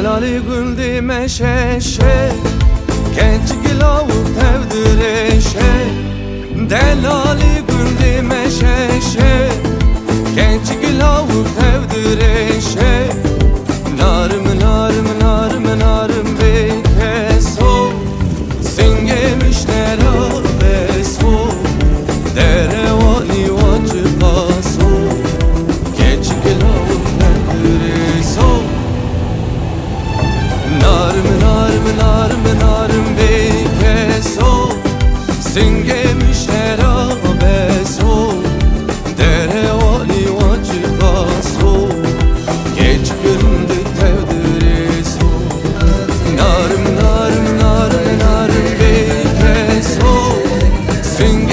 Delali güldü meşeşe Genç gilavuk tevdireşe Delali güldü meşeşe Genç gilavuk tevdireşe yarım bir kes ol. Singemiş herabe sol Dere oli vaciba sol Geç gündü tevdiri sol Narım narım narım narım bir kes ol. Singemiş